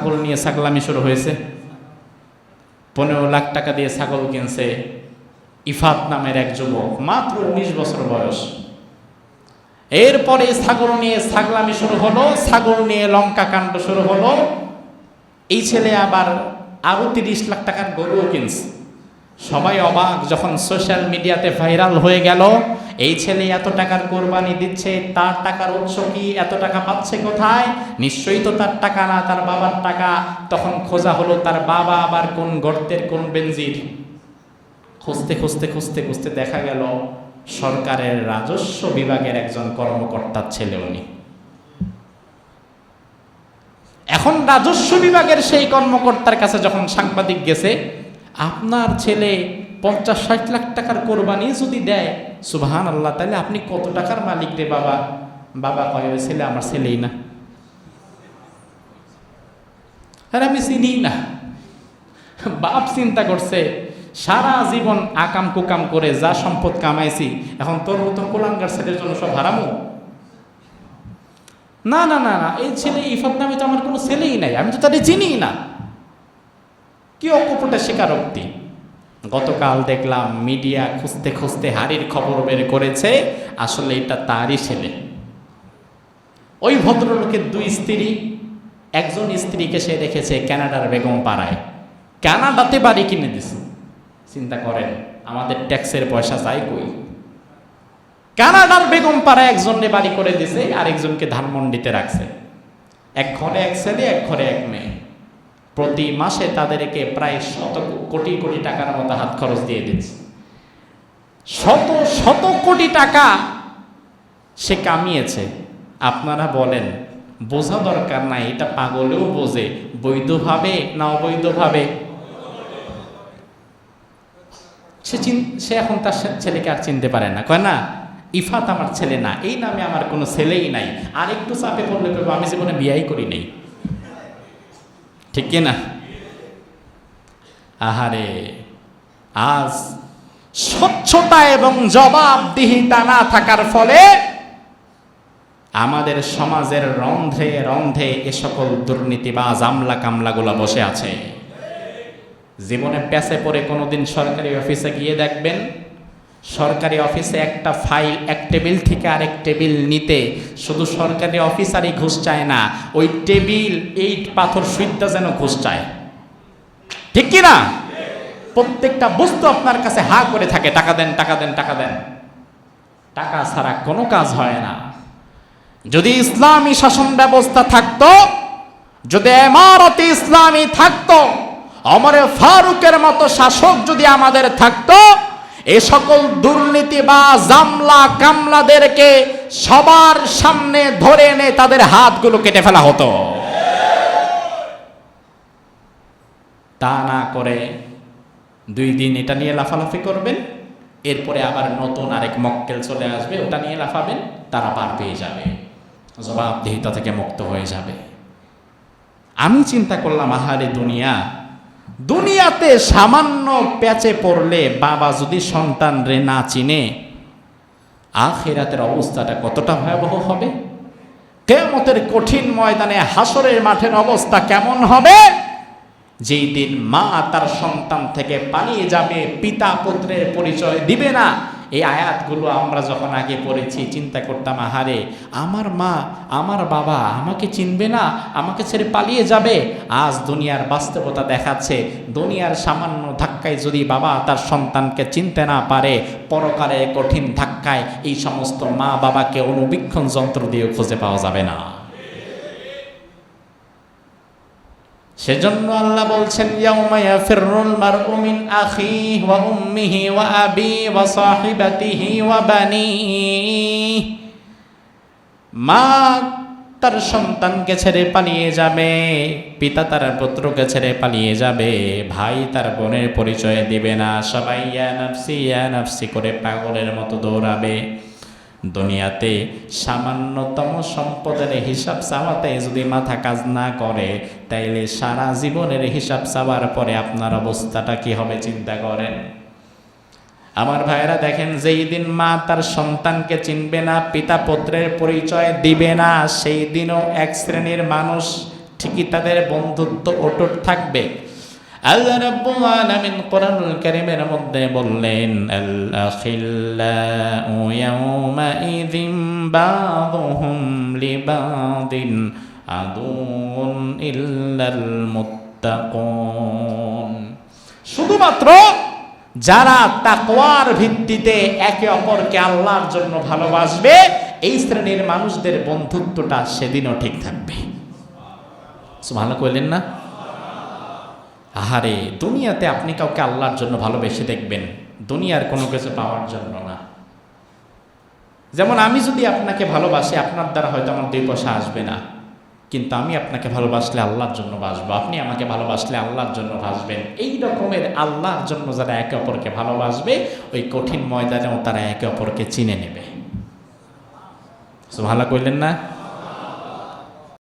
ছাগল নিয়ে ছাগলামি শুরু হয়েছে। পনেরো লাখ টাকা দিয়ে ছাগল কিনছে ইফাত নামের এক যুবক, মাত্র উনিশ বছর বয়স। এরপরে ছাগল নিয়ে ছাগলামি শুরু হলো, ছাগল নিয়ে লঙ্কা কাণ্ড শুরু হলো। এই ছেলে আবার আরও তিরিশ লাখ টাকার গরুও কিনছে। সবাই অবাক, যখন সোশ্যাল মিডিয়াতে ভাইরাল হয়ে গেল এই ছেলে এত টাকার কোরবানি দিচ্ছে, তার টাকার উৎস কি? এত টাকা পাচ্ছে কোথায়? নিশ্চয়ই তো তার টাকা না, তার বাবার টাকা। তখন খোঁজা হলো তার বাবা আবার কোন গর্তের কোন বেঞ্জির খুঁজতে খুঁজতে খুঁজতে খুঁজতে দেখা গেল সরকারের রাজস্ব বিভাগের একজন কর্মকর্তার ছেলে উনি। এখন রাজস্ব বিভাগের সেই কর্মকর্তার কাছে যখন সাংবাদিক গেছে, আপনার ছেলে পঞ্চাশ, ষাট লাখ টাকার কোরবানি যদি দেয় সুবাহান আল্লাহ তাহলে আপনি কত টাকার মালিক রে বাবা? বাবা কয়, ওই ছেলে আমার ছেলেই না। আর আমি চিনি না। বাপ চিন্তা করছে, সারা জীবন আকাম কুকাম করে যা সম্পদ কামাইছি, এখন তোর মতো কোলাঙ্গার ছেলের জন্য সব হারামো? না না না না, এই ছেলে ইফাত নামে তো আমার কোনো ছেলেই নাই, আমি তো তাদের চিনিই না। কি অকপটে স্বীকারোক্তি গতকাল দেখলাম মিডিয়া খুঁজতে খুঁজতে হাড়ির খবর বের করেছে, আসলে এটা তারই ছেলে। ওই ভদ্রলোকের দুই স্ত্রী, একজন স্ত্রীকে সে রেখেছে কানাডার বেগম পাড়ায়। কানাডাতে বাড়ি কিনে দিছে। চিন্তা করেন, আমাদের ট্যাক্সের পয়সা চাই কই? কানাডার বেগম পাড়ায় একজনে বাড়ি করে দিছে আর একজনকে ধানমন্ডিতে রাখছে। এক ঘরে এক ছেলে, এক ঘরে এক মেয়ে। প্রতি মাসে তাদেরকে প্রায় শত কোটি কোটি টাকার মতো হাত খরচ দিয়ে দিচ্ছে। শত শত কোটি টাকা সে কামিয়েছে। আপনারা বলেন, বোঝা দরকার নাই, এটা পাগলেও বোঝে, বৈধভাবে না অবৈধভাবে? সে চিন, সে এখন তার ছেলেকে আর চিনতে পারে না। কয় না, ইফাত আমার ছেলে না, এই নামে আমার কোনো ছেলেই নাই। আর একটু চাপে পড়লে আমি জীবনে বিয়াই করি নাই। ঠিক কি না আহারে, আজ স্বচ্ছতা এবং জবাবদিহিতা না থাকার ফলে আমাদের সমাজের রন্ধ্রে রন্ধ্রে এ সকল দুর্নীতি বা জামলা কামলাগুলো বসে আছে। জীবনে প্যাসে পড়ে কোনোদিন সরকারি অফিসে গিয়ে দেখবেন সরকারি অফিসে একটা ফাইল, এক টেবিল থেকে আরেক টেবিল নিতে। শুধু সরকারি অফিসারই ঘুষ চায় না, ওই টেবিল এইট পাথর, সুইটটা যেন ঘুষ চায়। ঠিক কি না? প্রত্যেকটা বস্তু আপনার কাছে হা করে থাকে, টাকা দেন টাকা দেন টাকা দেন। টাকা ছাড়া কোনো কাজ হয় না। যদি ইসলামী শাসন ব্যবস্থা থাকতো, যদি এমারতে ইসলামী থাকতো, অমরে ফারুকের মতো শাসক যদি আমাদের থাকতো এ সকল দুর্নীতি বা জামলা কামলাদেরকে সবার সামনে ধরে এনে তাদের হাতগুলো কেটে ফেলা হতো। তা না করে দুই দিন এটা নিয়ে লাফালাফি করবেন, এরপরে আবার নতুন আরেক মক্কেল চলে আসবে, ওটা নিয়ে লাফাবেন, তারা পার পেয়ে যাবে। জবাবদিহিতা থেকে মুক্ত হয়ে যাবে। আমি চিন্তা করলাম, আহারে দুনিয়া দুনিয়াতে সামান্য প্যাচে পড়লে বাবা যদি সন্তান রে না চিনে, আখেরাতের অবস্থাটা কতটা ভয়াবহ হবে? কেমতের কঠিন ময়দানে হাসরের মাঠের অবস্থা কেমন হবে? যেই দিন মা তার সন্তান থেকে পালিয়ে যাবে, পিতা পুত্রের পরিচয় দিবে না এই আয়াতগুলো আমরা যখন আগে পড়েছি, চিন্তা করতাম, আহারে, আমার মা, আমার বাবা আমাকে চিনবে না, আমাকে ছেড়ে পালিয়ে যাবে। আজ দুনিয়ার বাস্তবতা দেখাচ্ছে, দুনিয়ার সামান্য ধাক্কায় যদি বাবা তার সন্তানকে চিনতে না পারে, পরকালে কঠিন ধাক্কায় এই সমস্ত মা বাবাকে অনুবীক্ষণ যন্ত্র দিয়ে খুঁজে পাওয়া যাবে না। সেজন্য আল্লাহ বলছেন, ইয়াউমা ইয়াফিরুল মারউ মিন আখিহি ওয়া উম্মিহি ওয়া আবি ওয়া সাহিবাতিহি ওয়া বানিহি। মা তার সন্তানকে ছেড়ে পালিয়ে যাবে, পিতা তার পুত্রকে ছেড়ে পালিয়ে যাবে, ভাই তার বোনের পরিচয় দিবে না, সবাই ইয়া নাফসি ইয়া নাফসি করে পাগলের মতো দৌড়াবে। দুনিয়াতে সামান্যতম সম্পদের হিসাব চাওয়াতে যদি মাথা কাজ না করে, তাইলে সারা জীবনের হিসাব চাওয়ার পরে আপনার অবস্থাটা কি হবে চিন্তা করেন। আমার ভাইয়েরা দেখেন, যেই দিন মা তার সন্তানকে চিনবে না, পিতা পুত্রের পরিচয় দিবে না, সেই দিনও এক শ্রেণির মানুষ ঠিকই তাদের বন্ধুত্ব অটুট থাকবে। আল্লাহ রাব্বুল আলামিন কোরআনুল কারীমের মধ্যে বললেন আল আখিল্লাউ ইয়াউমা ইযিম বাযুহুম লিবাদিন আদুন ইল্লাল মুত্তাকুন। শুধুমাত্র যারা তাকওয়ার ভিত্তিতে একে অপরকে আল্লাহর জন্য ভালোবাসবে, এই শ্রেণির মানুষদের বন্ধুত্বটা সেদিনও ঠিক থাকবে। ভালো কইলেন না? আহারে, দুনিয়াতে আপনি কাউকে আল্লাহর জন্য ভালোবেসে দেখবেন। দুনিয়ার কোনো কিছু পাওয়ার জন্য না। যেমন আমি যদি আপনাকে ভালোবাসি, আপনার দ্বারা হয়তো আমার দুই পয়সা আসবে না। কিন্তু আমি আপনাকে ভালোবাসলে আল্লাহর জন্য বাসবো। আপনি আমাকে ভালোবাসলে আল্লাহর জন্য বাসবেন এই রকমের আল্লাহর জন্য যারা একে অপরকে ভালোবাসবে, ওই কঠিন ময়দানেও তারা একে অপরকে চিনে নেবে। ভালো কইলেন না?